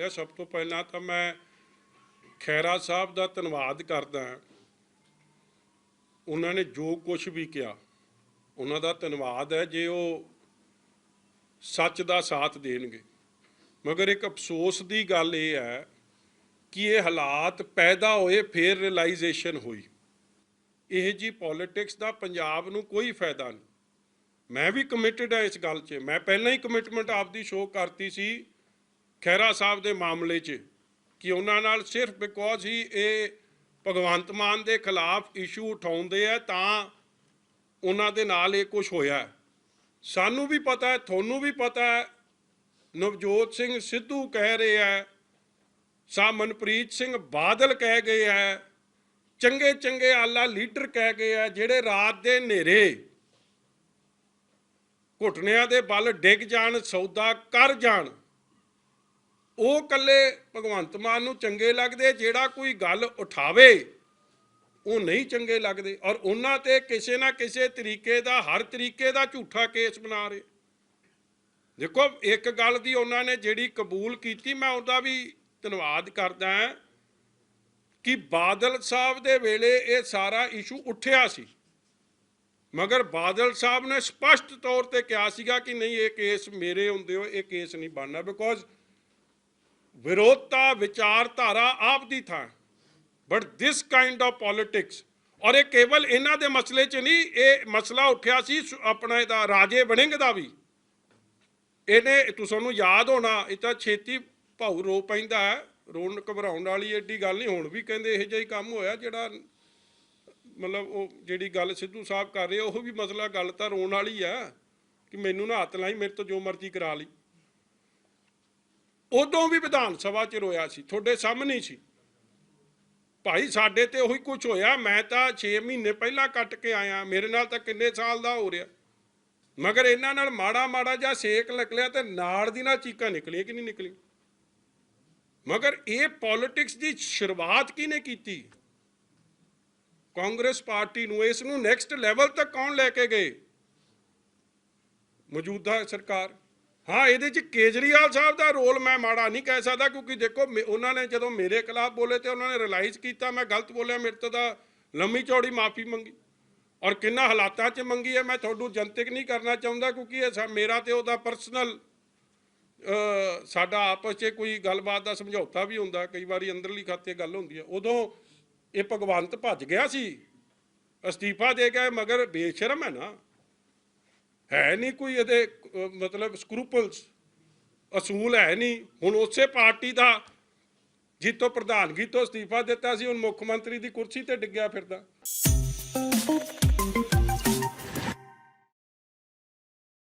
ਇਹ ਸਭ ਤੋਂ ਪਹਿਲਾਂ ਤਾਂ ਮੈਂ ਖੈਰਾ ਸਾਹਿਬ ਦਾ ਧੰਨਵਾਦ ਕਰਦਾ ਹਾਂ। ਉਹਨਾਂ ਨੇ ਜੋ ਕੁਝ ਵੀ ਕਿਹਾ, ਉਹਨਾਂ ਦਾ ਧੰਨਵਾਦ ਹੈ ਜੇ ਉਹ ਸੱਚ ਦਾ ਸਾਥ ਦੇਣਗੇ। ਮਗਰ ਇੱਕ ਅਫਸੋਸ ਦੀ ਗੱਲ ਇਹ ਹੈ ਕਿ ਇਹ ਹਾਲਾਤ ਪੈਦਾ ਹੋਏ ਫਿਰ ਰਿਅਲਾਈਜੇਸ਼ਨ ਹੋਈ। ਇਹ ਜੀ ਪੋਲਿਟਿਕਸ ਦਾ ਪੰਜਾਬ ਨੂੰ ਕੋਈ ਫਾਇਦਾ ਨਹੀਂ। ਮੈਂ ਵੀ ਕਮਿਟਡ ਹਾਂ ਇਸ ਗੱਲ 'ਚ। ਮੈਂ ਪਹਿਲਾਂ ਹੀ ਕਮਿਟਮੈਂਟ ਆਪਦੀ ਸ਼ੋਅ ਕਰਤੀ ਸੀ। ਖਹਿਰਾ ਸਾਹਿਬ ਦੇ ਮਾਮਲੇ 'ਚ ਕਿ ਉਹਨਾਂ ਨਾਲ ਸਿਰਫ ਬਿਕੋਜ਼ ਹੀ ਇਹ ਭਗਵੰਤ ਮਾਨ ਦੇ ਖਿਲਾਫ ਇਸ਼ੂ ਉਠਾਉਂਦੇ ਆ, ਤਾਂ ਉਹਨਾਂ ਦੇ ਨਾਲ ਇਹ ਕੁਝ ਹੋਇਆ ਸਾਨੂੰ ਵੀ ਪਤਾ ਹੈ, ਤੁਹਾਨੂੰ ਵੀ ਪਤਾ ਹੈ, ਨਵਜੋਤ ਸਿੰਘ ਸਿੱਧੂ ਕਹਿ ਰਹੇ ਹੈ, ਸਾ ਮਨਪ੍ਰੀਤ ਸਿੰਘ ਬਾਦਲ ਕਹਿ ਗਏ ਹੈ, ਚੰਗੇ ਚੰਗੇ ਆਲਾ ਲੀਡਰ ਕਹਿ ਗਏ ਹੈ, ਜਿਹੜੇ ਰਾਤ ਦੇ ਹਨੇਰੇ ਘੁਟਨਿਆਂ ਦੇ ਬਲ ਡਿੱਗ ਜਾਣ, ਸੌਦਾ ਕਰ ਜਾਣ ਉਹ ਕੱਲੇ ਭਗਵੰਤ ਮਾਨ ਨੂੰ ਚੰਗੇ ਲੱਗਦੇ, ਜਿਹੜਾ ਕੋਈ ਗੱਲ ਉਠਾਵੇ, ਉਹ ਨਹੀਂ ਚੰਗੇ ਲੱਗਦੇ। ਔਰ ਉਹਨਾਂ ਤੇ ਕਿਸੇ ਨਾ ਕਿਸੇ ਤਰੀਕੇ ਦਾ, ਹਰ ਤਰੀਕੇ ਦਾ ਝੂਠਾ ਕੇਸ ਬਣਾ ਰਹੇ। ਦੇਖੋ, ਇੱਕ ਗੱਲ ਦੀ ਉਹਨਾਂ ਨੇ ਜਿਹੜੀ ਕਬੂਲ ਕੀਤੀ, ਮੈਂ ਉਹਦਾ ਵੀ ਧੰਨਵਾਦ ਕਰਦਾ ਹਾਂ ਕਿ ਬਾਦਲ ਸਾਹਿਬ ਦੇ ਵੇਲੇ ਇਹ ਸਾਰਾ ਇਸ਼ੂ ਉੱਠਿਆ ਸੀ। ਮਗਰ ਬਾਦਲ ਸਾਹਿਬ ਨੇ ਸਪਸ਼ਟ ਤੌਰ ਤੇ ਕਿਹਾ ਸੀਗਾ ਕਿ ਨਹੀਂ, ਇਹ ਕੇਸ ਮੇਰੇ ਹੁੰਦੇ ਹੋ ਇਹ ਕੇਸ ਨਹੀਂ ਬਣਨਾ ਬਿਕੋਜ਼ ਵਿਰੋਧਤਾ ਵਿਚਾਰਧਾਰਾ ਆਪ ਦੀ ਥਾਂ। But this kind of politics ਔਰ ਇਹ ਕੇਵਲ ਇਹਨਾਂ ਦੇ ਮਸਲੇ 'ਚ ਨਹੀਂ, ਇਹ ਮਸਲਾ ਉੱਠਿਆ ਸੀ ਸ- ਆਪਣਾ ਇਹਦਾ ਰਾਜੇ ਵੜਿੰਗ ਦਾ ਵੀ। ਇਹਨੇ ਤੁਹਾਨੂੰ ਯਾਦ ਹੋਣਾ, ਇਹ ਤਾਂ ਛੇਤੀ ਭਾਉ ਰੋ ਪੈਂਦਾ ਹੈ। ਰੋਣ, ਘਬਰਾਉਣ ਵਾਲੀ ਏਡੀ ਗੱਲ ਨਹੀਂ, ਹੁਣ ਵੀ ਕਹਿੰਦੇ ਇਹੋ ਜਿਹਾ ਹੀ ਕੰਮ ਹੋਇਆ, ਜਿਹੜਾ ਮਤਲਬ ਉਹ ਜਿਹੜੀ ਗੱਲ ਸਿੱਧੂ ਸਾਹਿਬ ਕਰ ਰਹੇ, ਉਹ ਵੀ ਮਸਲਾ ਗੱਲ ਤਾਂ ਰੋਣ ਵਾਲੀ ਆ ਕਿ ਮੈਨੂੰ ਨਾ ਹੱਥ ਲਾਈ, ਮੇਰੇ ਤੋਂ ਜੋ ਮਰਜ਼ੀ ਕਰਾ ਲਈ। ਉਦੋਂ ਵੀ ਵਿਧਾਨ ਸਭਾ 'ਚ ਰੋਇਆ ਸੀ, ਤੁਹਾਡੇ ਸਾਹਮਣੇ ਸੀ। ਭਾਈ, ਸਾਡੇ ਤੇ ਉਹੀ ਕੁਝ ਹੋਇਆ, ਮੈਂ ਤਾਂ 6 ਮਹੀਨੇ ਪਹਿਲਾਂ ਕੱਟ ਕੇ ਆਇਆ, ਮੇਰੇ ਨਾਲ ਤਾਂ ਕਿੰਨੇ ਸਾਲ ਦਾ ਹੋ ਰਿਹਾ। ਮਗਰ ਇਹਨਾਂ ਨਾਲ ਮਾੜਾ ਮਾੜਾ ਜਿਹਾ ਸੇਕ ਨਿਕਲਿਆ ਤੇ ਨਾੜ ਦੀ ਨਾਲ ਚੀਕਾਂ ਨਿਕਲੀਆਂ ਕਿ ਨਹੀਂ ਨਿਕਲੀ ਮਗਰ ਇਹ ਪੋਲਿਟਿਕਸ ਦੀ ਸ਼ੁਰੂਆਤ ਕਿਹਨੇ ਕੀਤੀ? ਕਾਂਗਰਸ ਪਾਰਟੀ ਨੂੰ, ਇਸ ਨੂੰ ਨੈਕਸਟ ਲੈਵਲ ਤੱਕ ਕੌਣ ਲੈ ਕੇ ਗਏ? ਮੌਜੂਦਾ ਸਰਕਾਰ। ਹਾਂ, ਇਹਦੇ ਚ ਕੇਜਰੀਵਾਲ ਸਾਹਿਬ ਦਾ ਰੋਲ ਮੈਂ ਮਾੜਾ ਨਹੀਂ ਕਹਿ ਸਕਦਾ ਕਿਉਂਕਿ ਦੇਖੋ, ਮੇ- ਉਹਨਾਂ ਨੇ ਜਦੋਂ ਮੇਰੇ ਖਿਲਾਫ ਬੋਲੇ ਤੇ ਉਹਨਾਂ ਨੇ ਰਿਅਲਾਈਜ਼ ਕੀਤਾ, ਮੈਂ ਗਲਤ ਬੋਲਿਆ, ਮੇਰੇ ਤੋਂ ਤਾਂ ਲੰਮੀ ਚੌੜੀ ਮਾਫੀ ਮੰਗੀ। ਔਰ ਕਿੰਨਾ ਹਾਲਾਤਾਂ 'ਚ ਮੰਗੀ ਹੈ, ਮੈਂ ਤੁਹਾਨੂੰ ਜਨਤਕ ਨਹੀਂ ਕਰਨਾ ਚਾਹੁੰਦਾ ਕਿਉਂਕਿ ਇਹ ਸਾ- ਮੇਰਾ ਤੇ ਉਹਦਾ ਪਰਸਨਲ ਸਾਡਾ ਆਪਸ 'ਚ ਕੋਈ ਗੱਲਬਾਤ ਦਾ ਸਮਝੌਤਾ ਵੀ ਹੁੰਦਾ, ਕਈ ਵਾਰੀ ਅੰਦਰਲੀ ਖਾਤੇ ਗੱਲ ਹੁੰਦੀ ਹੈ। ਉਦੋਂ ਇਹ ਭਗਵੰਤ ਭੱਜ ਗਿਆ ਸੀ, ਅਸਤੀਫਾ ਦੇ ਕੇ ਮਗਰ ਬੇਸ਼ਰਮ ਹੈ ਨਾ। ਹੈ ਨਹੀਂ ਕੋਈ ਇਹਦੇ ਮਤਲਬ ਸਕਰੂਪਲਸ ਅਸੂਲ ਹੈ ਨਹੀਂ। ਹੁਣ ਉਸੇ ਪਾਰਟੀ ਦਾ ਜਿੱਤੋਂ ਪ੍ਰਧਾਨਗੀ ਤੋਂ ਅਸਤੀਫਾ ਦਿੱਤਾ ਸੀ, ਹੁਣ ਮੁੱਖ ਮੰਤਰੀ ਦੀ ਕੁਰਸੀ ਤੇ ਡਿੱਗਿਆ ਫਿਰਦਾ।